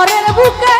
Morena Bucana.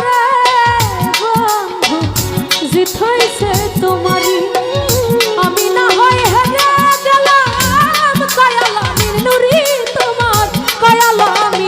জিত হয়েছে তোমারই। আমি না হয় হেরে গেলাম কয়াল আমি নুরি তোমার কয়াল আমি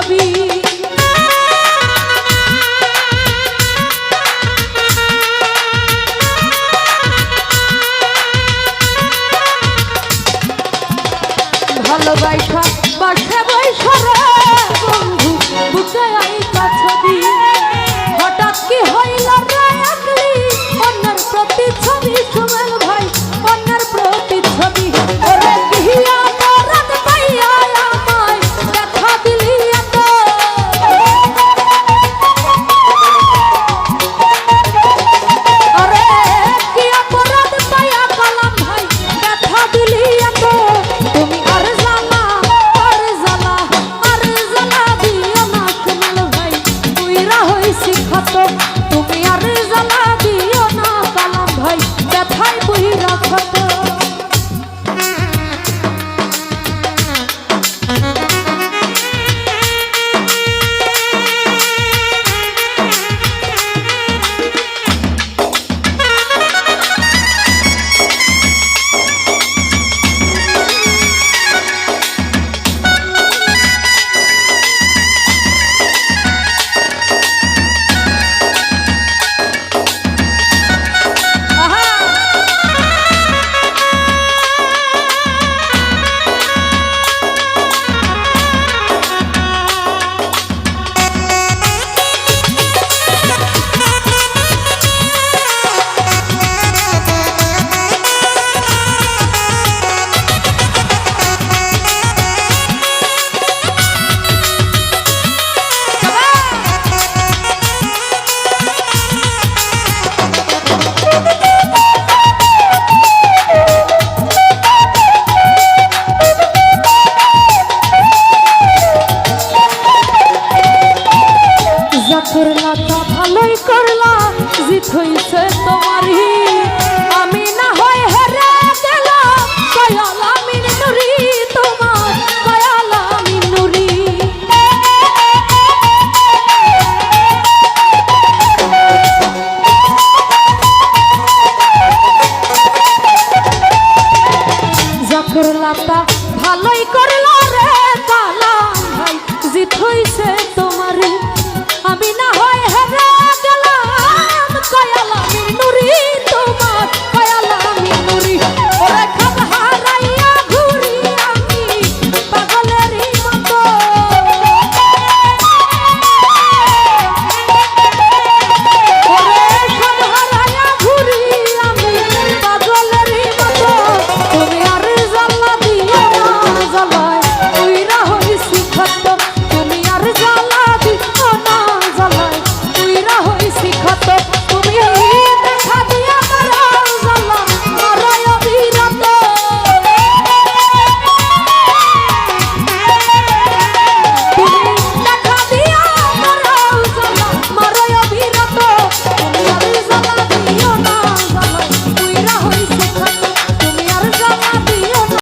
কবি